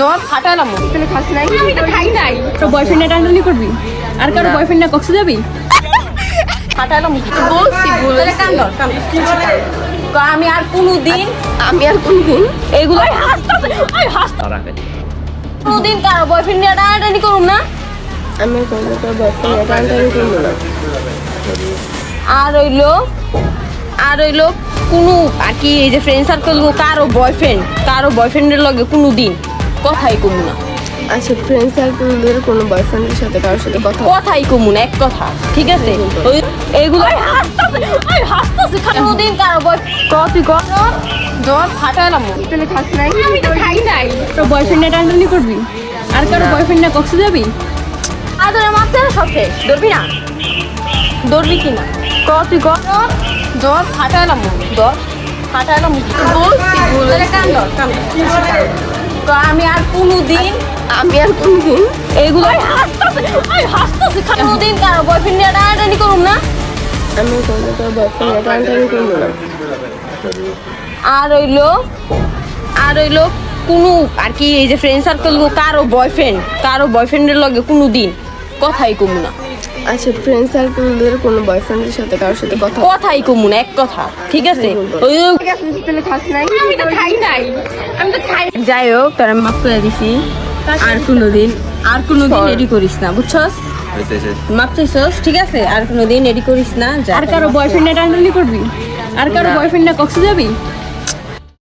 জ্বর ফাটালাম তাহলে খাস নাই। আমি তো খাই নাই। তোর বয়ফ্রেন্ডে টানটানি করবি? আর কারও না। বয়ফ্রেন্ডে কক্সে যাবি? ফাটালাম বলছি বলে কান কান। তো আমি আর কোনোদিন আমি আর কোনদিন এইগুলো ওই হাসতাছে, ওই হাসতাছে। কোনোদিন কারও বয়ফ্রেন্ড নিয়ে টানাটানি করুম না। আমি কোনদিন তোর বয়ফ্রেন্ড টানটানি করব না। আর হইল আর হইল কোনো আর কি এই যে ফ্রেন্ড সার্কেল কারও বয়ফ্রেন্ড কারও বয়ফ্রেন্ডের লগে কোনো দিন কথাই কমু না। আচ্ছা ফ্রেন্ড সার্কেলদের কোনো বয়ফ্রেন্ডের সাথে কারোর সাথে কথা? কথাই কমু না এক কথা ঠিক আছে? ওই এইগুলো হাসতাছে। কোনোদিন কারও বয়ফ্রেন্ড তুই কর জ্বর ফাটালাম তাহলে খাস নাই? আমি তো খাই নাই। তোর বয়ফ্রেন্ডে টানটানি করবি? আর কারও বয়ফ্রেন্ডে কক্সে যাবি? আর তোর মারতে না সব শেষ ধরবি না? ধরবি কি না? ক তুই কর জ্বর ফাটালাম ধর ফাটালাম বলছি কান ধর কান। তো আমি আর কোনোদিন আমি আর কোনদিন এইগুলো হাসতাছে। কোনোদিন কারও বয়ফ্রেন্ড নিয়ে টানাটানি করুম না আমি তোর বয়ফ্রেন্ড টানটানি করব না আর হইল আর হইল কোনো আর কি এই যে ফ্রেন্ড সার্কেল কারও বয়ফ্রেন্ড কারও বয়ফ্রেন্ডের লগে কোনো দিন কথাই কমু না আচ্ছা ফ্রেন্ড সার্কেলদের কোনো বয়ফ্রেন্ডের সাথে কারোর সাথে কথা? কথাই কমু না এক কথা ঠিক আছে? ওই তাহলে খাস নাই। আমি তো খাই নাই। আমি তো খাই যাই হোক তোরা মাফ করে দিছি। আর কোনোদিন আর কোনোদিন সর। এডি করিস না বুঝছস? মাপ চাইছস ঠিক আছে? আর কোনোদিন এডি করিস না আর কারও বয়ফ্রেন্ডে টানটানি করবি? আর কারও না। বয়ফ্রেন্ডে কক্সে যাবি?